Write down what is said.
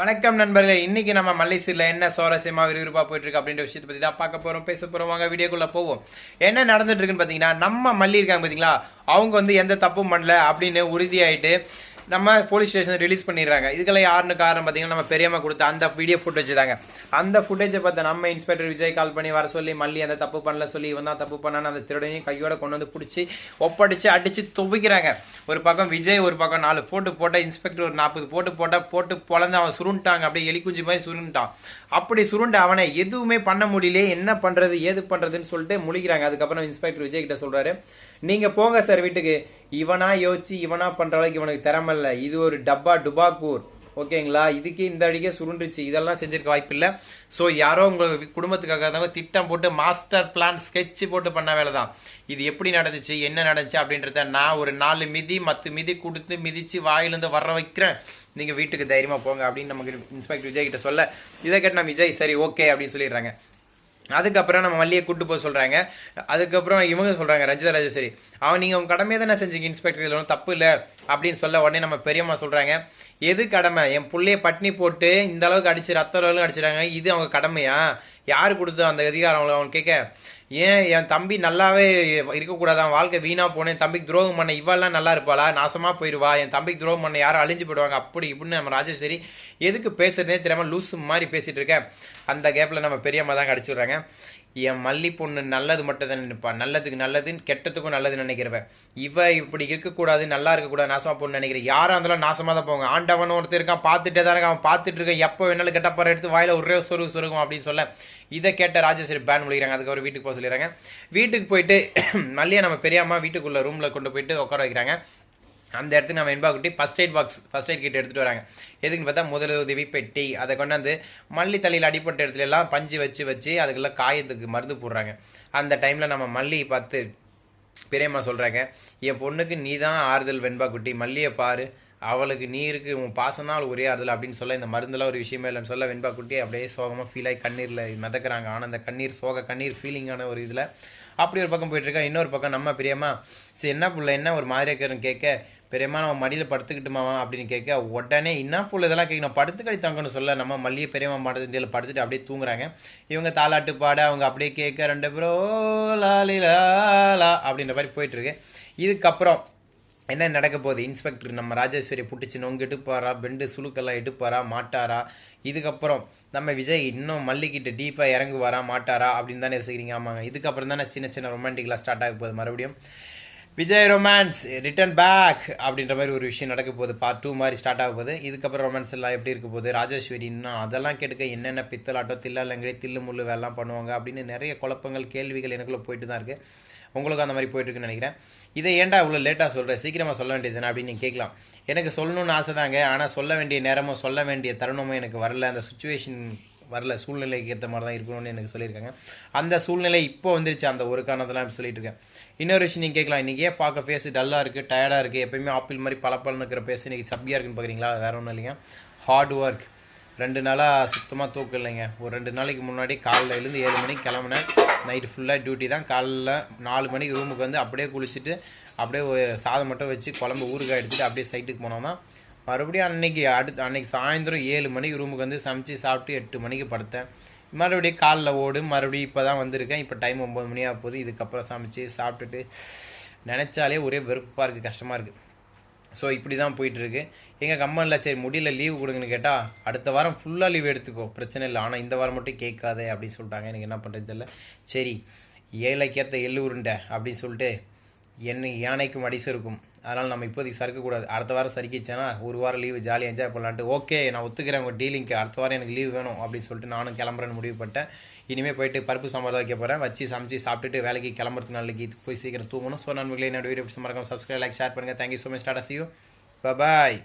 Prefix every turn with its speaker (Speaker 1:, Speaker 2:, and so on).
Speaker 1: வணக்கம் நண்பர்களே. இன்னைக்கு நம்ம மல்லிசீர்ல என்ன சுவாரஸ்யமாக விறுவிறுப்பாக போயிட்டு இருக்கு அப்படின்ற விஷயத்தை பற்றி தான் பார்க்க போகிறோம் பேச போகிறோம் வாங்க வீடியோக்குள்ளே போவோம். என்ன நடந்துட்டு இருக்குன்னு பார்த்தீங்கன்னா நம்ம மல்லி இருக்காங்க பார்த்தீங்களா? அவங்க வந்து எந்த தப்பும் பண்ணல அப்படின்னு உறுதியாயிட்டு நம்ம போலீஸ் ஸ்டேஷன் ரிலீஸ் பண்ணிடுறாங்க. இதுக்கெல்லாம் யாருன்னு காரணம் பார்த்தீங்கன்னா நம்ம பெரியம்மா கொடுத்த அந்த வீடியோ ஃபுட்டேஜ் தாங்க. அந்த ஃபுட்டேஜை பார்த்த நம்ம இன்ஸ்பெக்டர் விஜய் கால் பண்ணி வர சொல்லி மல்லி அந்த தப்பு பண்ணல சொல்லி இவன் தான் தப்பு பண்ணான்னு அந்த திருடனையும் கையோட கொண்டு வந்து பிடிச்சி ஒப்படிச்சு அடிச்சு துவைக்கிறாங்க. ஒரு பக்கம் விஜய் ஒரு பக்கம் நாலு போட்டு போட்டால் இன்ஸ்பெக்டர் ஒரு நாற்பது போட்டு போட்டால் போட்டு பொழந்து அவன் சுருண்டாங்க அப்படியே எலிக்குஞ்சு மாதிரி சுருண்டான் அப்படி சுருண்ட அவனை எதுவுமே பண்ண முடியலையே என்ன பண்ணுறது ஏது பண்ணுறதுன்னு சொல்லிட்டு முழிக்கிறாங்க. அதுக்கப்புறம் இன்ஸ்பெக்டர் விஜய் கிட்ட சொல்கிறாரு நீங்கள் போங்க சார் வீட்டுக்கு. இவனா யோசிச்சு இவனா பண்ற அளவுக்கு இவனுக்கு திறமை இல்லை. இது ஒரு டப்பா டுபாக்கூர். ஓகேங்களா? இதுக்கு இந்த அடிக்கே சுருண்டுச்சு இதெல்லாம் செஞ்சிருக்க வாய்ப்பு இல்லை ஸோ யாரோ உங்க குடும்பத்துக்காக இருந்தவங்க திட்டம் போட்டு மாஸ்டர் பிளான் ஸ்கெட்ச் போட்டு பண்ண வேலை தான். இது எப்படி நடந்துச்சு? என்ன நடந்துச்சு? அப்படின்றத நான் ஒரு நாலு மிதி மத்து மிதி கொடுத்து மிதிச்சு வாயிலிருந்து வர வைக்கிறேன். நீங்க வீட்டுக்கு தைரியமா போங்க அப்படின்னு நமக்கு இன்ஸ்பெக்டர் விஜய் கிட்ட சொல்ல. இதை கேட்ட விஜய் சரி ஓகே அப்படின்னு சொல்லிடுறாங்க. அதுக்கப்புறம் நம்ம மல்லியை கூட்டு போக சொல்கிறாங்க அதுக்கப்புறம் இவங்க சொல்கிறாங்க ரஞ்சிதா ராஜேஸ்வரி அவன் நீங்கள் உங்கள் கடமையை தானே செஞ்சீங்க இன்ஸ்பெக்டர் இதில் ஒன்றும் தப்பு இல்லை அப்படின்னு சொல்ல உடனே நம்ம பெரியம்மா சொல்கிறாங்க எது கடமை? என் பிள்ளைய பட்னி போட்டு இந்த அளவுக்கு அடிச்சு ரத்த அளவுக்கு அடிச்சிட்டாங்க இது அவங்க கடமையா? யார் கொடுத்து அந்த அதிகாரம்? அவங்க அவன் கேட்க ஏன் என் தம்பி நல்லாவே இருக்கக்கூடாதான் வாழ்க்கை வீணாக போனேன் தம்பிக்கு துரோகம் பண்ண இவெல்லாம் நல்லா இருப்பாளா? நாசமாக போயிடுவா என் தம்பிக்கு துரோகம் பண்ண யாரும் அழிஞ்சு போயிடுவாங்க. அப்படி இப்படின்னு நம்ம ராஜேஸ்வரி எதுக்கு பேசுறதே தெரியாமல் லூசு மாதிரி பேசிகிட்டு இருக்கேன். அந்த கேப்பில் நம்ம பெரியம்மா தான் அடிச்சு விட்றாங்க. என் மல்லி பொண்ணு நல்லது மட்டும் தான் நினைப்பா. நல்லதுக்கு நல்லதுன்னு கெட்டத்துக்கும் நல்லதுன்னு நினைக்கிறவ. இவ இப்படி இருக்கக்கூடாது நல்லா இருக்கக்கூடாது நாசமா பொண்ணு நினைக்கிறேன் யாராக இருந்தாலும் நாசமா தான் போங்க ஆண்டவன் ஒருத்தர் இருக்கான் பார்த்துட்டே தான் இருக்கான். அவன் பார்த்துட்டு இருக்கான் எப்போ வேணாலும் கெட்டப்பாறை எடுத்து வாயில ஒரே சொருகு சொருகும் அப்படின்னு சொல்ல இதை கேட்ட ராஜேஸ்வரி பேன் முடிக்கிறாங்க. அதுக்கப்புறம் வீட்டுக்கு போக சொல்லிடுறாங்க. வீட்டுக்கு போயிட்டு மல்லியை நம்ம பெரியம்மா வீட்டுக்குள்ள ரூம்ல கொண்டு போயிட்டு உட்கார வைக்கிறாங்க. அந்த இடத்துக்கு நம்ம என்பா குட்டி first aid box first aid கிட்ட எடுத்துட்டு வராங்க. எதுக்குன்னு பார்த்தா முதலுதவி பெட்டி. அதை கொண்டாந்து மல்லி தலையில் அடிப்பட்ட இடத்துல எல்லாம் பஞ்சு வச்சு வச்சு அதுக்கெல்லாம் காயத்துக்கு மருந்து போடுறாங்க. அந்த டைமில் நம்ம மல்லி பார்த்து பெரியம்மா சொல்கிறாங்க என் பொண்ணுக்கு நீ தான் ஆறுதல் வெண்பா குட்டி. மல்லியை பாரு. அவளுக்கு நீ இருக்கு. உன் பாசம் தான் ஒரே ஆறுதல். அப்படின்னு சொல்ல இந்த மருந்தெல்லாம் ஒரு விஷயமே இல்லைன்னு சொல்ல வெண்பா குட்டி அப்படியே சோகமாக ஃபீல் ஆகி கண்ணீரில் மிதக்குறாங்க. ஆனந்த கண்ணீர் சோக கண்ணீர் ஃபீலிங்கான ஒரு இதில் அப்படி ஒரு பக்கம் போயிட்டுருக்கேன் இன்னொரு பக்கம் நம்ம பிரியம்மா சரி என்ன பிள்ளை? என்ன ஒரு மாதிரி இருக்கிறன்னு கேட்க பெரியம்மா நம்ம மடியில் படுத்துக்கிட்டுமாவா அப்படின்னு கேட்க உடனே என்ன போல் இதெல்லாம் கேட்கணும் படுத்து கடி தங்கன்னு சொல்ல நம்ம மல்லிகை பெரியம்மா மாட்டத்தில் படுத்துட்டு அப்படியே தூங்குறாங்க. இவங்க தாலாட்டு பாட அவங்க அப்படியே கேட்க ரெண்டு பேரும் "ஓ, லாலி லாலா அப்படின்ற மாதிரி போயிட்டுருக்கு. இதுக்கப்புறம் என்ன நடக்க போகுது? இன்ஸ்பெக்டர் நம்ம ராஜேஸ்வரி புட்டுச்சு நொங்கு எடுப்பாரா பெண்டு சுழுக்கெல்லாம் எடுப்பாரா மாட்டாரா? இதுக்கப்புறம் நம்ம விஜய் இன்னும் மல்லிக்கிட்ட டீப்பாக இறங்குவாரா மாட்டாரா அப்படின்னு தானே யோசிக்கிறீங்க? ஆமாங்க. இதுக்கப்புறம் தானே சின்ன சின்ன ரொமான்டிக்லாம் ஸ்டார்ட் ஆக போகுது மறுபடியும். விஜய் ரொமான்ஸ் ரிட்டர்ன் பேக் அப்படின்ற மாதிரி ஒரு விஷயம் நடக்க போகுது. பார்ட் டூ மாதிரி ஸ்டார்ட் ஆக போகுது. இதுக்கப்புறம் ரொமான்ஸ் எல்லாம் எப்படி இருக்க போகுது? ராஜேஸ்வரி இன்னும் அதெல்லாம் கேட்டுக்க என்னென்ன பித்தலாட்டம் தில்லாலங்கடி தில்லு முள்ளு வேலாம் பண்ணுவாங்க அப்படின்னு நிறைய குழப்பங்கள் கேள்விகள் எனக்குள்ளே போயிட்டு தான் இருக்குது உங்களுக்கும் அந்த மாதிரி போயிட்டுருக்குன்னு நினைக்கிறேன். இதை ஏன்டா இவ்வளோ லேட்டாக சொல்கிறேன் சீக்கிரமாக சொல்ல வேண்டியதுன்னு அப்படின்னு நீங்கள் கேட்கலாம். எனக்கு சொல்லணும்னு ஆசை தாங்க. ஆனால் சொல்ல வேண்டிய நேரமும் சொல்ல வேண்டிய தருணமும் எனக்கு வரல. அந்த சுச்சுவேஷன் வரல. சூழ்நிலைக்கு ஏற்ற மாதிரி தான் இருக்கணும்னு எனக்கு சொல்லியிருக்காங்க. அந்த சூழ்நிலை இப்போ வந்துருச்சு. அந்த ஒரு காரணத்தெல்லாம் சொல்லிட்டு இருக்கேன் இன்னொரு விஷயம் நீங்கள் கேட்கலாம். இன்றைக்கி ஏன் பார்க்க ஃபேஸ் டல்லாக இருக்குது டயர்டாக இருக்குது எப்பயுமே ஆப்பிள் மாதிரி பளபளன்னு இருக்கிற ஃபேஸ் இன்றைக்கி சப்பியாக இருக்குன்னு பார்க்குறீங்களா வேற ஒன்றும் இல்லைங்க. ஹார்ட் ஒர்க் ரெண்டு நாளாக சுத்தமாக தூக்கம் இல்லைங்க. ஒரு ரெண்டு நாளைக்கு முன்னாடி காலைல எழுந்து ஏழு மணிக்கு கிளம்புனேன். நைட்டு ஃபுல்லாக டியூட்டி தான். காலைல நாலு மணிக்கு ரூமுக்கு வந்து அப்படியே குளிச்சுட்டு அப்படியே சாதம் மட்டும் வச்சு குழம்பு ஊறுகாய் எடுத்துட்டு அப்படியே சைட்டுக்கு போனோம்னா மறுபடியும் அன்னைக்கு அடுத்து அன்னைக்கு சாயந்தரம் ஏழு மணிக்கு ரூமுக்கு வந்து சமைச்சு சாப்பிட்டு எட்டு மணிக்கு படுத்தேன். மறுபடியும் காலைல ஓடு மறுபடியும் இப்போ தான் வந்திருக்கேன். இப்போ டைம் ஒம்பது மணி ஆக போகுது. இதுக்கப்புறம் சமைச்சு சாப்பிட்டுட்டு நினச்சாலே ஒரே வெறுப்பாக இருக்குது கஷ்டமாக இருக்குது ஸோ இப்படி தான் போயிட்டுருக்கு. எங்கள் கம்பெனியில் சரி முடியல லீவு கொடுங்கன்னு கேட்டால் அடுத்த வாரம் ஃபுல்லாக லீவ் எடுத்துக்கோ. பிரச்சனை இல்லை. ஆனால் இந்த வாரம் மட்டும் கேட்காதே அப்படின்னு சொல்லிட்டாங்க. எனக்கு என்ன பண்ணுறது தெரியல. சரி ஏழைக்கேற்ற எள்ளு உருண்டை அப்படின்னு சொல்லிட்டு என்ன யானைக்கும் அடிசு இருக்கும் அதனால் நம்ம இப்போதைக்கு சறுக்கக்கூடாது அடுத்த வாரம் சறுக்கிச்சேன்னா ஒரு வாரம் லீவு ஜாலியாக என்ஜாய் பண்ணலான்ட்டு. ஓகே நான் ஒத்துக்கிறேன் உங்கள் டீலிங்க்கு அடுத்த வாரம் எனக்கு லீவ் வேணும் அப்படின்னு சொல்லிட்டு நானும் கிளம்புறேன்னு முடிவு பண்ணிட்டேன். இனிமேல் போயிட்டு பருப்பு சாம்பார் தான் வைக்க போகிறேன் வச்சு சமைச்சு சாப்பிட்டுட்டு வேலைக்கு கிளம்புறது நாளைக்கு போய் சீக்கிரம் தூங்கணும். ஸோ நண்பர்களே என்னோட வீடியோ மறக்காம சப்ஸ்கிரைப் லைக் ஷேர் பண்ணுங்கள் thank you so much tata see bye